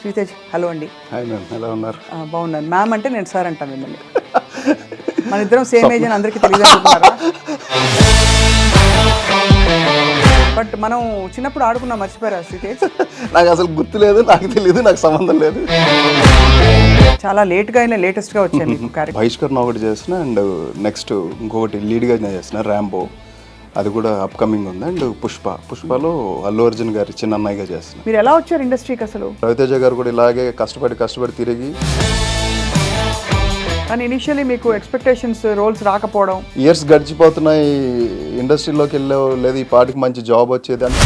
Sritej hello అండి. Hi ma'am ఎలా ఉన్నారు? బాగున్నాను. మ్యామ్ అంటే నేను సార్ అంటాను మిమ్మల్ని. మన ఇద్దరం సేమ్ ఏజ్ అని అందరికీ తెలియదు అనుకుంటున్నారా బట్ మనం చిన్నప్పుడు ఆడుకున్నాం మర్చిపోయారా శ్రీతేజ్? నాకు అసలు గుర్తు లేదు నాకు తెలియదు నాకు సంబంధం లేదు. చాలా లేట్గా అయినా లేటెస్ట్గా క్యారెక్టర్ బహిష్కరణ ఒకటి చేసిన అండ్ నెక్స్ట్ ఇంకొకటి లీడ్గా చేసిన ర్యాంబో అది కూడా అప్కమింగ్ ఉంది. అండ్ పుష్ప. పుష్పలో అల్లు అర్జున్ గారి చిన్న అన్నయ్యగా చేసిన మీరు ఎలా వచ్చారు ఇండస్ట్రీకి అసలు? రవితేజ గారు కూడా ఇలాగే కష్టపడి కష్టపడి తిరిగి కానీ ఇనిషియలీ మీకు ఎక్స్పెక్టేషన్స్ రోల్స్ రాకపోవడం. ఇయర్స్ గడిచిపోతున్నాయి. ఇండస్ట్రీలోకి వెళ్ళే లేదు ఈ పాటికి మంచి జాబ్ వచ్చేది అని.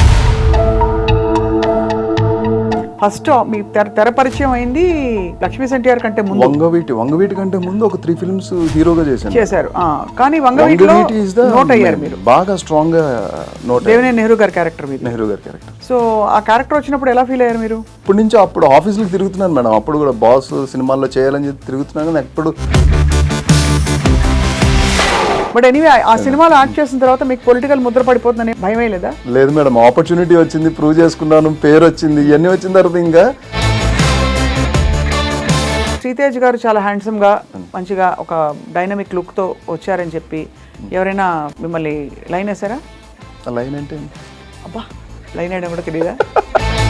ఫస్ట్ మీ తెర తెర పరిచయం అయింది లక్ష్మీ ఎన్టీఆర్ కంటే ముందు. వంగవీటి వంగవీటి కంటే ముందు ఒక త్రీ ఫిల్మ్స్ హీరోగా చేశారు. ఆ, కానీ వంగవీటిలో నోట్ అయ్యారు మీరు. బాగా స్ట్రాంగ్గా నోట్ దేవినేని నెహ్రూ గారి క్యారెక్టర్ మీరు నెహ్రూ గారి క్యారెక్టర్ సో ఆ క్యారెక్టర్ వచ్చినప్పుడు ఎలా ఫీల్ అయ్యారు మీరు? ఇప్పటి నుంచి అప్పుడు ఆఫీసులకు తిరుగుతున్నాను మేడం. అప్పుడు కూడా బాస్ సినిమాల్లో చేయాలని చెప్పి తిరుగుతున్నాను కానీ ఎప్పుడు బట్ ఎనీవే ఆ సినిమాలో యాక్ట్ చేసిన తర్వాత మీకు పొలిటికల్ ముద్ర పడిపోతుందని భయమే లేదా? లేదు మేడం ఆపర్చునిటీ వచ్చింది ప్రూవ్ చేసుకున్నాను పేరు వచ్చింది ఇవన్నీ వచ్చిన తర్వాత ఇంకా శ్రీతేజ్ గారు చాలా హ్యాండ్సమ్గా మంచిగా ఒక డైనమిక్ లుక్తో వచ్చారని చెప్పి ఎవరైనా మిమ్మల్ని లైన్ వేసారా లైన్ అంటే అబ్బా లైన్ వేయడం కూడా తెలియదా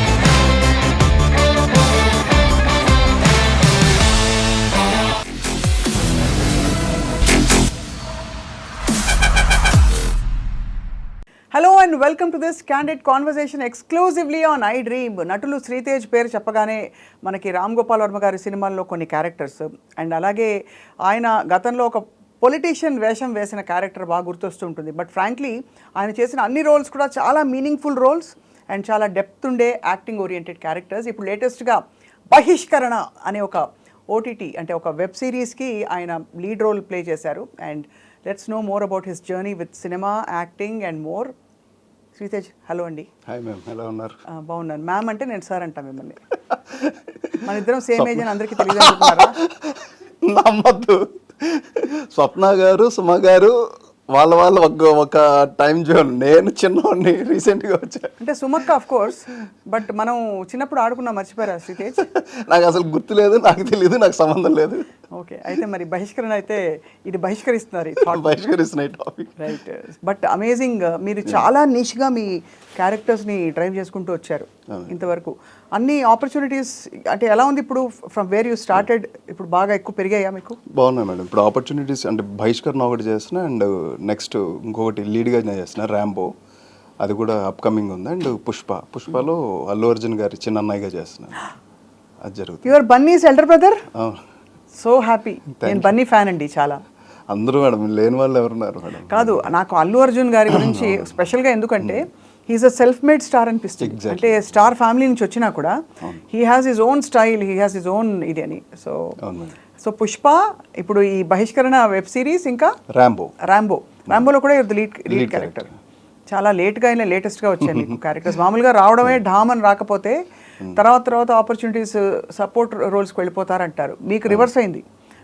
hello and welcome to this candidate conversation exclusively on I dream నటులు శ్రీతేజ్ పేరు చెప్పగానే మనకి రామ్ గోపాల్ వర్మ గారి సినిమాల్లో కొన్ని క్యారెక్టర్స్ అండ్ అలాగే ఆయన గతంలో ఒక పొలిటీషియన్ వేషం వేసిన క్యారెక్టర్ బాగా గుర్తొస్తుంటుంది బట్ ఫ్రాంక్లీ ఆయన చేసిన అన్ని రోల్స్ కూడా చాలా మీనింగ్ఫుల్ రోల్స్ అండ్ చాలా డెప్త్ ఉండే యాక్టింగ్ ఓరియంటెడ్ క్యారెక్టర్స్ ఇప్పుడు లేటెస్ట్గా బహిష్కరణ అనే ఒక ఓటీటీ అంటే ఒక వెబ్ సిరీస్కి ఆయన లీడ్ రోల్ ప్లే చేశారు. And let's know more about his journey with cinema acting and more Sritej hello అండి. హాయ్ మ్యామ్ ఎలా ఉన్నారు. బాగున్నాను. మ్యామ్ అంటే నేను సార్ అంటాను మిమ్మల్ని. మన ఇద్దరం సేమ్ ఏజ్ అని అందరికీ తెలియదు నమ్మద్దు. స్వప్న గారు సుమ గారు వాళ్ళ వాళ్ళ ఒక ఒక టైం జోన్ నేను చిన్నవాడిని రీసెంట్గా వచ్చా. అంటే సుమక్క ఆఫ్ కోర్స్ బట్ మనం చిన్నప్పుడు ఆడుకున్నాం మర్చిపోయారా శ్రీతేజ్ నాకు అసలు గుర్తు లేదు నాకు తెలియదు నాకు సంబంధం లేదు. ఓకే అయితే మరి బహిష్కరణ అయితే ఇది బహిష్కరిస్తున్నారు ఈ థాట్ బహిష్కరిస్తున్న టాపిక్ రైట్ బట్ అమేజింగ్ మీరు చాలా నిష్గా మీ క్యారెక్టర్స్ని డ్రైవ్ చేసుకుంటూ వచ్చారు ఇంతవరకు. అన్ని ఆపర్చునిటీస్ అంటే ఎలా ఉంది ఇప్పుడు ఫ్రమ్ వేర్ యూ స్టార్టెడ్ ఇప్పుడు బాగా ఎక్కువ పెరిగాయా మీకు? బాగున్నాయి మేడం. ఇప్పుడు ఆపర్చునిటీస్ అంటే బహిష్కరణ ఒకటి చేసిన అండ్ నెక్స్ట్ ఇంకొకటి లీడ్గా చేసిన ర్యాంబో అది కూడా అప్కమింగ్ ఉంది. అండ్ పుష్ప. పుష్పలో అల్లు అర్జున్ గారి చిన్న అన్నయ్యగా చేసిన అది జరుగుతుంది. Your Bunny's elder brother so happy నేను బన్నీ ఫ్యాన్ అండి చాలా. అందరూ మేడం లేని వాళ్ళు ఎవరున్నారు మేడం? కాదు నాకు అల్లు అర్జున్ గారి గురించి స్పెషల్గా ఎందుకంటే he's a self made star అనిపిస్తుంది అంటే స్టార్ ఫ్యామిలీ నుంచి వచ్చినా కూడా he has his own style he has his own ఇది అని. సో సో పుష్ప ఇప్పుడు ఈ బహిష్కరణ వెబ్ సిరీస్ ఇంకా ర్యాంబో రాంబో రాంబోలో కూడా లీడ్ లీడ్ క్యారెక్టర్ చాలా లేట్గా అయినా లేటెస్ట్గా వచ్చాయి మీకు క్యారెక్టర్స్ మామూలుగా రావడమే ఢామ్ అని రాకపోతే తర్వాత తర్వాత ఆపర్చునిటీస్ సపోర్ట్ రోల్స్కి వెళ్ళిపోతారంటారు. మీకు రివర్స్ అయింది.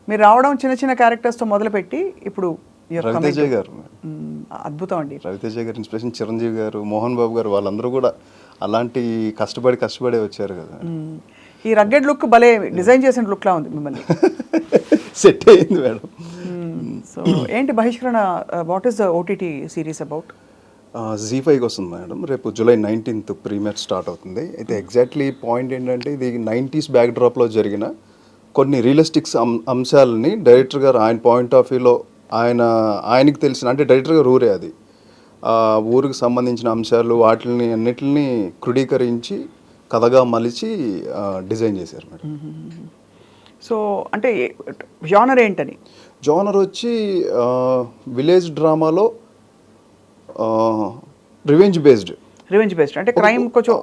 మీరు రావడం చిన్న చిన్న క్యారెక్టర్స్తో మొదలుపెట్టి ఇప్పుడు రవితేజ to- గారు. మ్మ్, అద్భుతం అండి. రవితేజ గారి ఇన్స్పిరేషన్ చిరంజీవి గారు మోహన్ బాబు గారు వాళ్ళందరూ కూడా అలాంటి కష్టపడి కష్టపడే వచ్చారు కదా. మ్మ్. ఈ రగ్గెడ్ లుక్ భలే డిజైన్ చేసిన లుక్లా ఉంది మిమ్మల్ని. సెట్ అయింది మేడం. సో ఏంటి Bahishkarana what is the OTT series about Zee ఫైవ్కి వస్తుంది మేడం. రేపు జూలై నైన్టీన్త్ ప్రీమియర్ స్టార్ట్ అవుతుంది. అయితే ఎగ్జాక్ట్లీ పాయింట్ ఏంటంటే ఇది నైంటీస్ బ్యాక్ డ్రాప్లో జరిగిన కొన్ని రియలిస్టిక్స్ అంశాలని డైరెక్టర్ గారు ఆయన పాయింట్ ఆఫ్ వ్యూలో ఆయన ఆయనకి తెలిసిన అంటే డైరెక్టర్ గారు ఊరే అది. ఆ ఊరికి సంబంధించిన అంశాలు వాటిని అన్నిటిని క్రోడీకరించి కథగా మలిచి డిజైన్ చేశారు మేడం. సో అంటే జానర్ ఏంటని జోనర్ వచ్చి విలేజ్ డ్రామాలో రివెంజ్ బేస్డ్ రివెంజ్ బేస్డ్ అంటే క్రైమ్ కొంచెం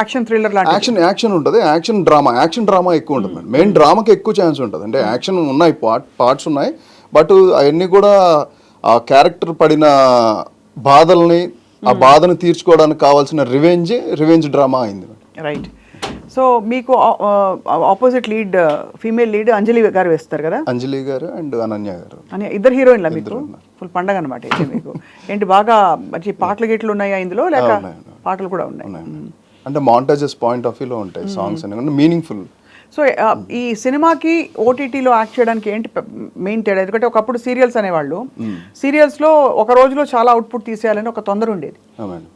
యాక్షన్ థ్రిల్లర్ లాంటి యాక్షన్ యాక్షన్ ఉంటుంది. యాక్షన్ డ్రామా యాక్షన్ డ్రామా ఎక్కువ ఉంటుంది మేడం. మెయిన్ డ్రామాకి ఎక్కువ ఛాన్స్ ఉంటుంది. అంటే యాక్షన్ ఉన్నాయి పార్ట్ పార్ట్స్ ఉన్నాయి. బట్ అవన్నీ కూడా ఆ క్యారెక్టర్ పడిన బాధల్ని ఆ బాధను తీర్చుకోవడానికి కావాల్సిన రివెంజ్ రివెంజ్ డ్రామా అయింది. రైట్ సో మీకు opposite lead female lead Anjali గారు వేస్తారు కదా? అంజలి గారు అండ్ అనన్య గారు. అని ఇద్దరు హీరోయిన్లా మీకు? ఫుల్ పండగ అనమాట మీకు. ఏంటి బాగా మంచి పాటలు గిట్లు ఉన్నాయా ఇందులో? లేక పాటలు కూడా ఉన్నాయి. మ్మ్. అంటే మాంటాజెస్ పాయింట్ ఆఫ్ వ్యూలో ఉంటాయి సాంగ్స్ అనేవి. మీనింగ్ఫుల్ సో ఆ, ఈ సినిమాకి ఓటీటీలో యాక్ట్ చేయడానికి ఏంటి మెయిన్ తేడా? ఎందుకంటే ఒకప్పుడు సీరియల్స్ అనేవాళ్ళు. సీరియల్స్లో ఒక రోజులో చాలా అవుట్పుట్ తీసేయాలని ఒక తొందర ఉండేది.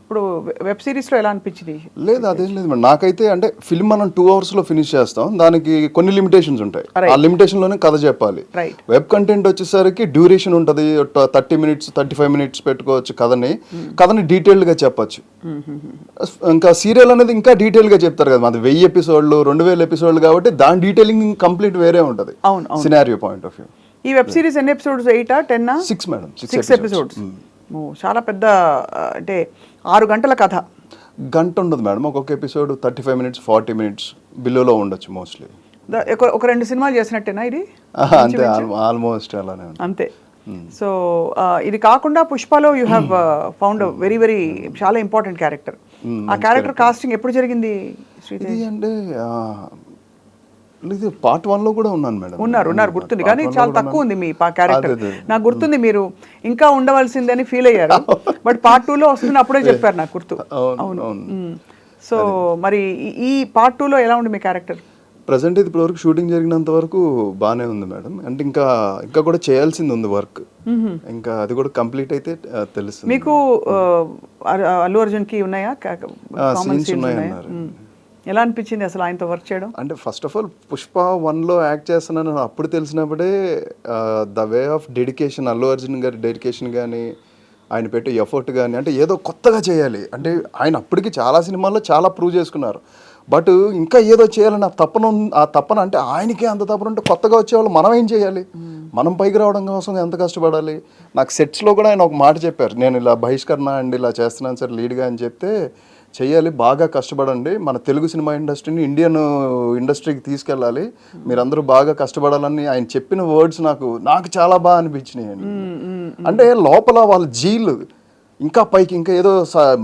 ఇప్పుడు వెబ్ సిరీస్లో ఎలా అనిపించింది? లేదు అదేం లేదు మేడం. నాకైతే అంటే ఫిల్మ్ మనం టూ అవర్స్లో ఫినిష్ చేస్తాం. దానికి కొన్ని లిమిటేషన్స్ ఉంటాయి. ఆ లిమిటేషన్లోనే కథ చెప్పాలి. వెబ్ కంటెంట్ వచ్చేసరికి డ్యూరేషన్ ఉంటుంది. Thirty minutes thirty five minutes పెట్టుకోవచ్చు కథని. కథని డీటెయిల్డ్గా చెప్పొచ్చు ఇంకా సీరియల్ అనేది ఇంకా డీటెయిల్గా చెప్తారు కదా. మాది వెయ్యి ఎపిసోడ్లు రెండు వేల ఎపిసోడ్లు కాబట్టి దాని డీటెయిలింగ్ కంప్లీట్ వేరే ఉంటుంది. అవును. సినారియో పాయింట్ ఆఫ్ వ్యూ ఈ వెబ్ సిరీస్ ఎన్ని ఎపిసోడ్స్ ఎయిటా టెన్నా సిక్స్ మేడం సిక్స్ ఎపిసోడ్స్ చాలా పెద్ద అంటే ఆరు గంటల కథ. గంట ఉండదు మేడం ఒక్కొక్క episode thirty five minutes forty minutes బిలోలో ఉండొచ్చు మోస్ట్లీ ఒక- రెండు సినిమాలు చేసినట్టేనా ఇది? అంతే ఆల్మోస్ట్ అలానే అంతే. సో ఆ, ఇది కాకుండా పుష్పలో you have found very very చాలా ఇంపార్టెంట్ క్యారెక్టర్ ఆ క్యారెక్టర్ కాస్టింగ్ ఎప్పుడు జరిగింది అంటే ఇది పార్ట్ వన్లో కూడా ఉన్నాను మేడం. ఉన్నారు ఉన్నారు. గుర్తుంది. కానీ లో చాలా తక్కువ ఉంది. మీ క్యారెక్టర్. నాకు గుర్తుంది మీరు ఇంకా ఉండవలసిందని ఫీల్ అయ్యారు. బట్ పార్ట్ టూలో వస్తుంది అప్పుడే చెప్పారు నాకు గుర్తు. అవును సో మరి ఈ- పార్ట్ టూలో ఎలా ఉంది మీ క్యారెక్టర్ ప్రజెంట్ ఇది ఇప్పటివరకు షూటింగ్ జరిగినంత వరకు బాగానే ఉంది మేడం. అంటే ఇంకా ఇంకా కూడా చేయాల్సింది ఉంది వర్క్ ఇంకా అది కూడా కంప్లీట్ అయితే ఆ, తెలుస్తుంది. మీకు అల్లు ఉన్నాయా? scenes సీన్స్ ఉన్నాయి ఉన్నాయా? అన్నారు. మ్మ్. ఎలా అనిపించింది అసలు ఆయనతో వర్క్ చేయడం? అంటే ఫస్ట్ ఆఫ్ ఆల్ పుష్ప వన్లో యాక్ట్ చేస్తున్నాను అప్పుడు తెలిసినప్పుడే the way of dedication Allu Arjun గారి డెడికేషన్ కానీ ఆయన పెట్టే ఎఫర్ట్ కానీ అంటే ఏదో కొత్తగా చేయాలి. అంటే ఆయన అప్పటికి చాలా సినిమాల్లో చాలా ప్రూవ్ చేసుకున్నారు. బట్ ఇంకా ఏదో చేయాలని ఆ తప్పన ఆ తప్పన అంటే ఆయనకే అంత తప్పన ఉంటే కొత్తగా వచ్చేవాళ్ళు మనం ఏం చేయాలి? మనం పైకి రావడం కోసం ఎంత కష్టపడాలి? నాకు సెట్స్లో కూడా ఆయన ఒక మాట చెప్పారు. నేను ఇలా బహిష్కరణ అండి ఇలా చేస్తున్నాను సార్ లీడ్గా అని చెప్తే చెయ్యాలి బాగా కష్టపడండి. మన తెలుగు సినిమా ఇండస్ట్రీని ఇండియన్ ఇండస్ట్రీకి తీసుకెళ్ళాలి. మీరందరూ బాగా కష్టపడాలని ఆయన చెప్పిన వర్డ్స్ నాకు నాకు చాలా బాగా అనిపించినాయి అంటే లోపల వాళ్ళ జీలు ఇంకా పైకి ఇంకా ఏదో